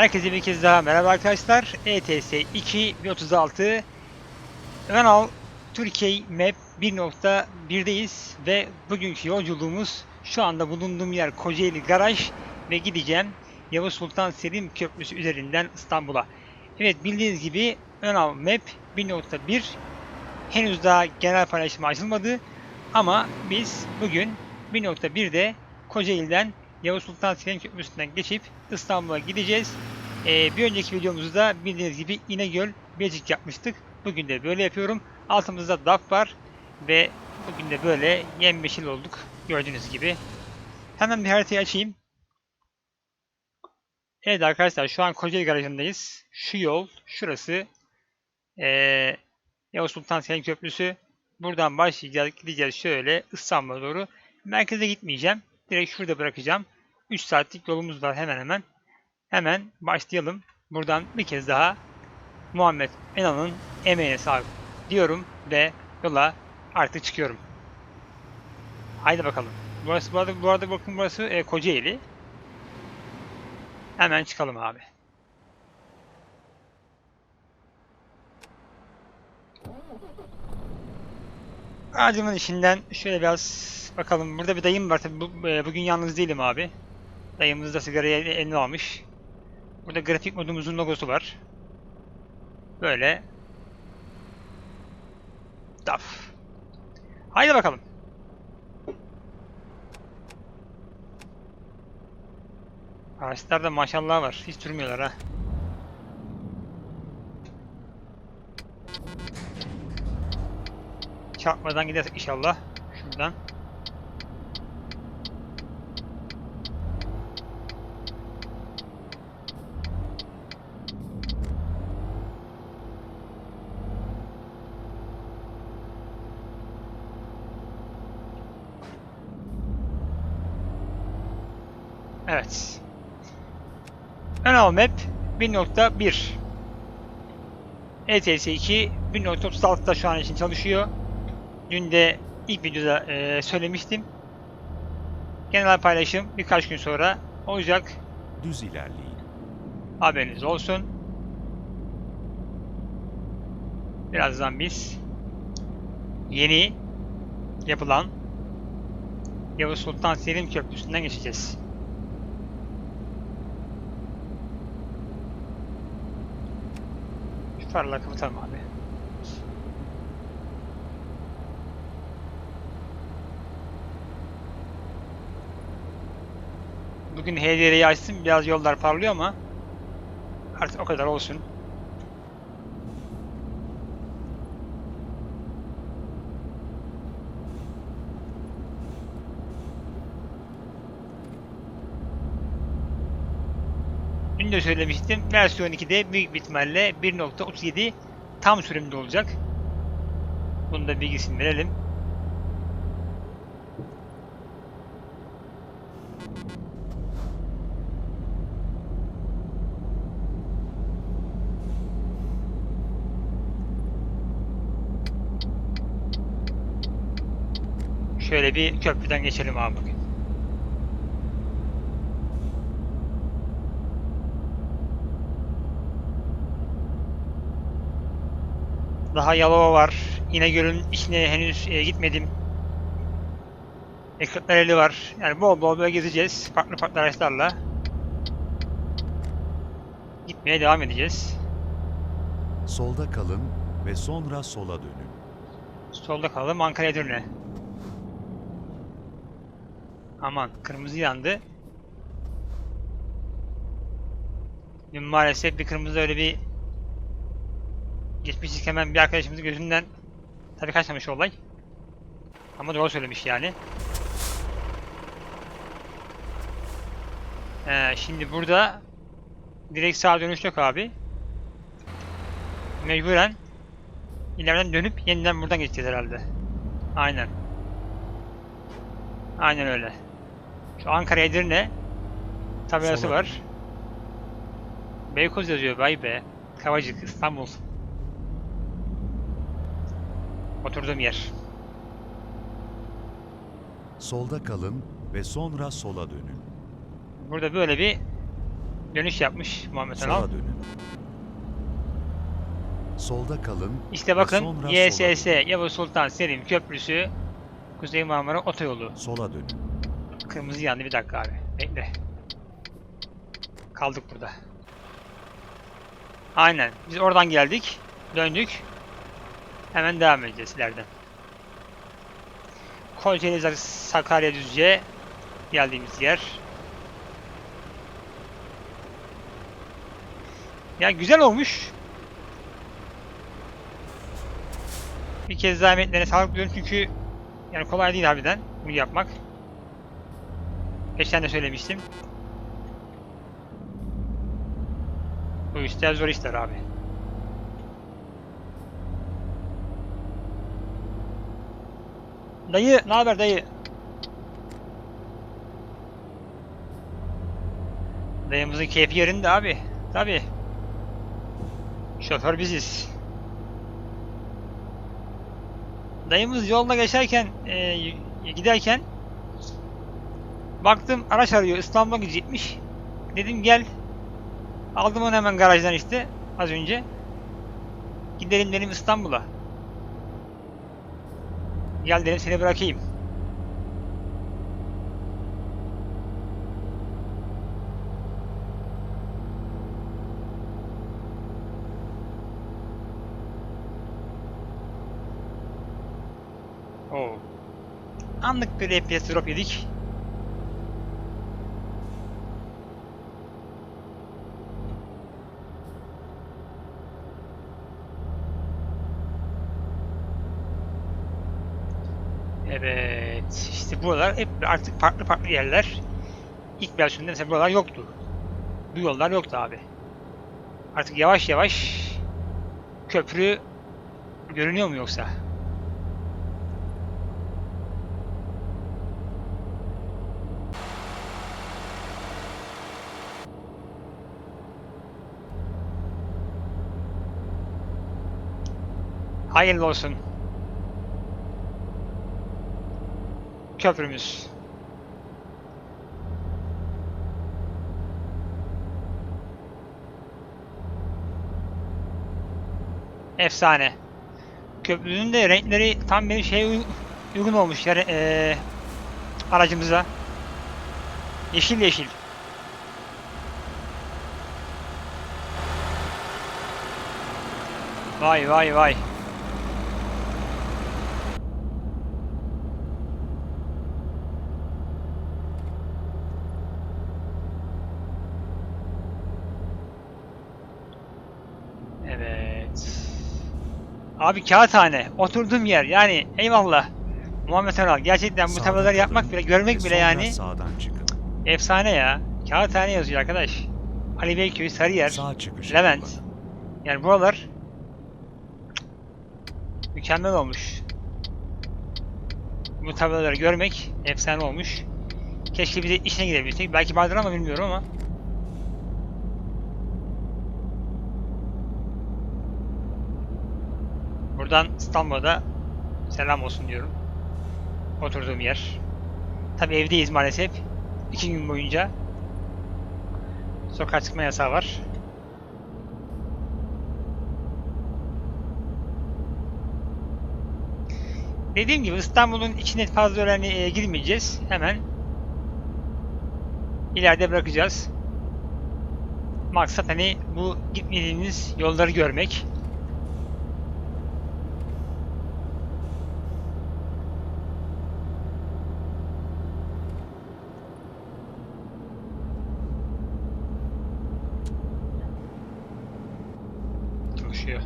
Herkese bir kez daha merhaba arkadaşlar. ETS 2.36 Renault Türkiye Map 1.1'deyiz ve bugünkü yolculuğumuz şu anda bulunduğum yer Kocaeli Garaj ve gideceğim Yavuz Sultan Selim Köprüsü üzerinden İstanbul'a. Evet bildiğiniz gibi Renault Map 1.1 henüz daha genel paylaşıma açılmadı ama biz bugün 1.1'de Kocaeli'den Yavuz Sultan Selim Köprüsü'nden geçip İstanbul'a gideceğiz. Ee, bir önceki videomuzda bildiğiniz gibi İnegöl Bilecik yapmıştık. Bugün de böyle yapıyorum. Altımızda DAF var ve bugün de böyle yemyeşil olduk gördüğünüz gibi. Hemen bir haritayı açayım. Evet arkadaşlar şu an Kocaeli garajındayız. Şu yol şurası ee, Yavuz Sultan Selim Köprüsü. Buradan başlayacağız gideceğiz şöyle İstanbul'a doğru. Merkeze gitmeyeceğim. Direkt şurada bırakacağım. 3 saatlik yolumuz var hemen hemen. Hemen başlayalım. Buradan bir kez daha Muhammed Enan'ın emeğine sağlık diyorum ve yola artık çıkıyorum. Haydi bakalım. Burası bu arada, bu arada bakın burası e, Kocaeli. Hemen çıkalım abi. Ağacımın içinden şöyle biraz bakalım. Burada bir dayım var. Tabii bu, e, bugün yalnız değilim abi. Dayımız da sigarayı eline almış. Burada grafik modumuzun logosu var. Böyle. Daf. Haydi bakalım. Ağaçlarda maşallah var. Hiç durmuyorlar ha. Çarpmadan gidersek inşallah. Şuradan. Evet. Önal Map 1.1 ETS 2 1.36'da şu an için çalışıyor. Dün de ilk videoda e, söylemiştim. Genel paylaşım birkaç gün sonra olacak. Düz ilerleyin. Haberiniz olsun. Birazdan biz yeni yapılan Yavuz Sultan Selim Köprüsü'nden geçeceğiz. Şu farları kapatalım abi. Bugün HDR'yi açtım biraz yollar parlıyor ama artık o kadar olsun. Dün de söylemiştim. Versiyon 2'de büyük bir ihtimalle 1.37 tam sürümde olacak. Bunu da bilgisini verelim. Şöyle bir köprüden geçelim abi bugün. Daha Yalova var. İnegöl'ün içine henüz e, gitmedim. Ekranlareli var. Yani bol bol böyle gezeceğiz. Farklı farklı araçlarla. Gitmeye devam edeceğiz. Solda kalın ve sonra sola dönün. Solda kalalım Ankara Edirne. Aman kırmızı yandı. Dün maalesef bir kırmızı öyle bir geçmiştik hemen bir arkadaşımızın gözünden tabii kaçmamış olay. Ama doğru söylemiş yani. Ee, şimdi burada direkt sağa dönüş yok abi. Mecburen ileriden dönüp yeniden buradan geçeceğiz herhalde. Aynen. Aynen öyle. Şu Ankara Edirne tabelası Sola var. Beykoz yazıyor vay be. Kavacık İstanbul. Oturduğum yer. Solda kalın ve sonra sola dönün. Burada böyle bir Dönüş yapmış Muhammed Sola Önal. dönün. Solda kalın İşte bakın sonra YSS. Yavuz Sultan Selim Köprüsü Kuzey Marmara Otoyolu. Sola dönün. Kırmızı yandı bir dakika abi. Bekle. Kaldık burada. Aynen. Biz oradan geldik. Döndük. Hemen devam edeceğiz ileriden. Kocaeli Sakarya Düzce geldiğimiz yer. Ya güzel olmuş. Bir kez daha emeklerine sağlık diliyorum çünkü yani kolay değil harbiden bunu yapmak. Geçen de söylemiştim. Bu işler zor işler abi. Dayı, ne haber dayı? Dayımızın keyfi yerinde abi. Tabi. Şoför biziz. Dayımız yolda geçerken, e, giderken Baktım araç arıyor İstanbul'a gidecekmiş. Dedim gel. Aldım onu hemen garajdan işte az önce. Gidelim dedim İstanbul'a. Gel dedim seni bırakayım. Oo. Anlık bir FPS drop yedik. Evet, işte buralar hep artık farklı farklı yerler. İlk versiyonda mesela buralar yoktu. Bu yollar yoktu abi. Artık yavaş yavaş köprü görünüyor mu yoksa? Hayırlı olsun. Köprümüz. Efsane. Köprünün de renkleri tam benim şeye uy- uygun olmuş yani eee, aracımıza. Yeşil yeşil. Vay vay vay. Evet. Abi kağıthane. Oturduğum yer. Yani eyvallah. Muhammed Aral. Gerçekten bu Sağda tabelaları yapmak bile, görmek bile yani efsane ya. Kağıthane yazıyor arkadaş. Ali Beyköy, Sarıyer, Levent. kullanın. Yani buralar mükemmel olmuş. Bu tabelaları görmek efsane olmuş. Keşke bir de işine gidebilsek. Belki vardır ama bilmiyorum ama. Buradan İstanbul'da selam olsun diyorum. Oturduğum yer. Tabi evdeyiz maalesef. İki gün boyunca. Sokağa çıkma yasağı var. Dediğim gibi İstanbul'un içine fazla öğrenci e, girmeyeceğiz. Hemen ileride bırakacağız. Maksat hani bu gitmediğimiz yolları görmek. Çalışıyor.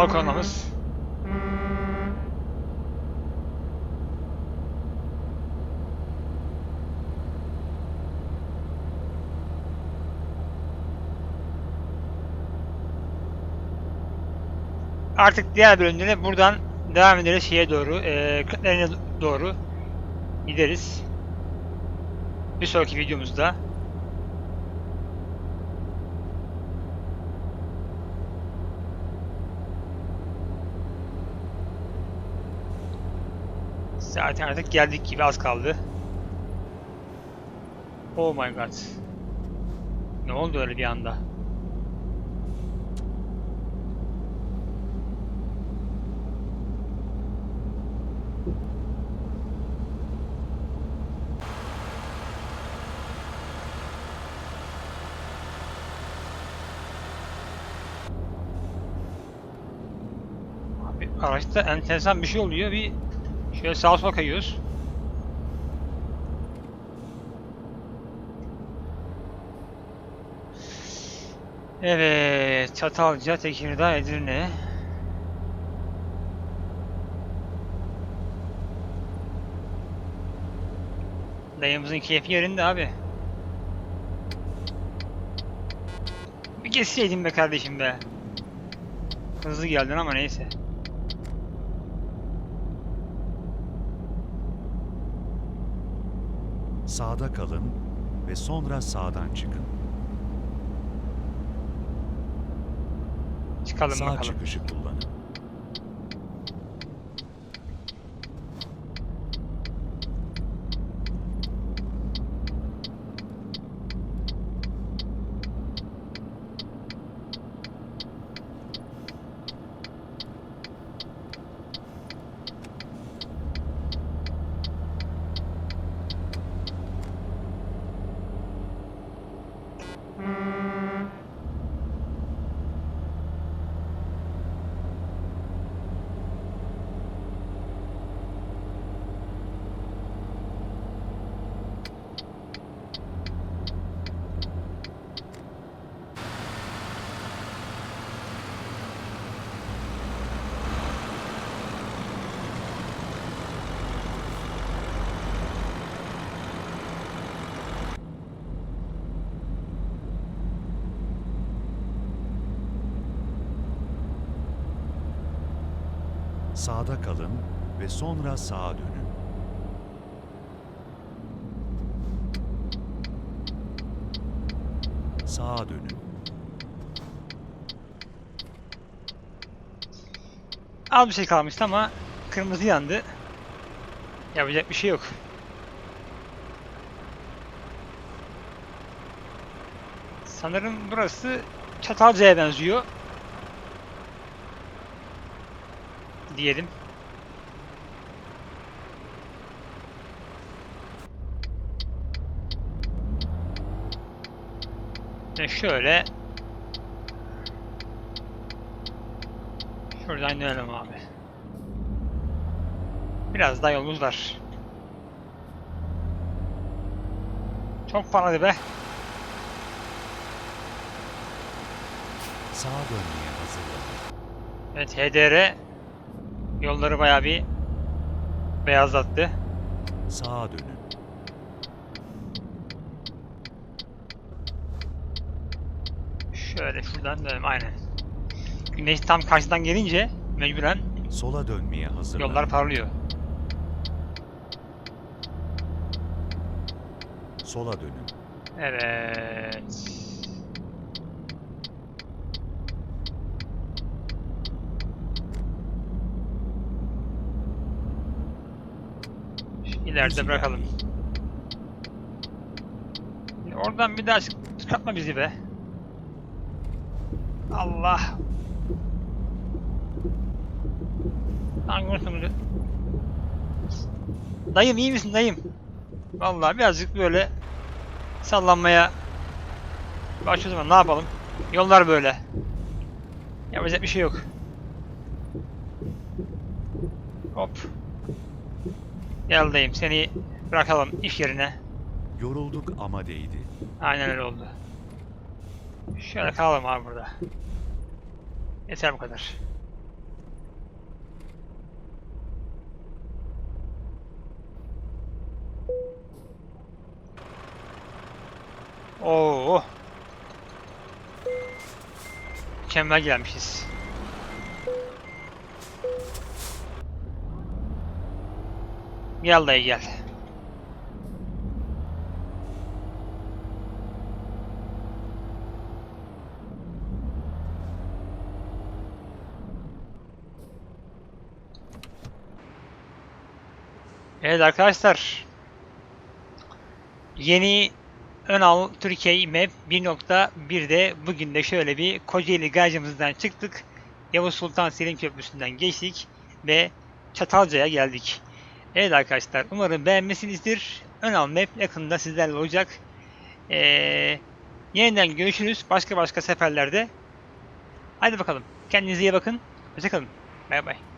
Hava konumuz. Artık diğer bölümde buradan devam ederiz şeye doğru, Kırklareli'ne doğru gideriz. bir sonraki videomuzda. Zaten artık geldik gibi az kaldı. Oh my god. Ne oldu öyle bir anda? Abi araçta enteresan bir şey oluyor. Bir şöyle sağa sola kayıyoruz. Evet, Çatalca, Tekirdağ, Edirne. Dayımızın keyfi yerinde abi. Bir geçseydin be kardeşim be. Hızlı geldin ama neyse. Sağda kalın ve sonra sağdan çıkın. Çıkalım Sağ bakalım. çıkışı kullanın. Sağda kalın ve sonra sağa dönün. Sağa dönün. Az bir şey kalmıştı ama kırmızı yandı. Yapacak bir şey yok. Sanırım burası Çatalca'ya benziyor. Diyelim. Ve şöyle Şuradan dönelim abi. Biraz daha yolumuz var. Çok parladı be. Sağa dönmeye hazırlanın. Evet HDR yolları bayağı bir beyazlattı. Sağa dönün. Şöyle şuradan dönelim aynen. Güneş tam karşıdan gelince mecburen Sola dönmeye hazırlanın. yollar parlıyor. Sola dönün. Evet. İleride bırakalım. Oradan bir daha çık- çıkartma bizi be. Allah. Hangi Dayım iyi misin dayım? Vallahi birazcık böyle sallanmaya başlıyor zaman ne yapalım? Yollar böyle. Yapacak bir şey yok. Hop. Gel dayım seni bırakalım iş yerine. Yorulduk ama değdi. Aynen öyle oldu. Şöyle kalalım abi burada. Yeter bu kadar. Oo. Mükemmel gelmişiz. Gel Yalla'ya gel. Evet arkadaşlar. Yeni Önal Türkiye Map 1.1'de bugün de şöyle bir Kocaeli garajımızdan çıktık. Yavuz Sultan Selim Köprüsü'nden geçtik ve Çatalca'ya geldik. Evet arkadaşlar umarım beğenmişsinizdir. Önal Map yakında sizlerle olacak. Ee, yeniden görüşürüz başka başka seferlerde. Hadi bakalım. Kendinize iyi bakın. Hoşçakalın. Bay bay.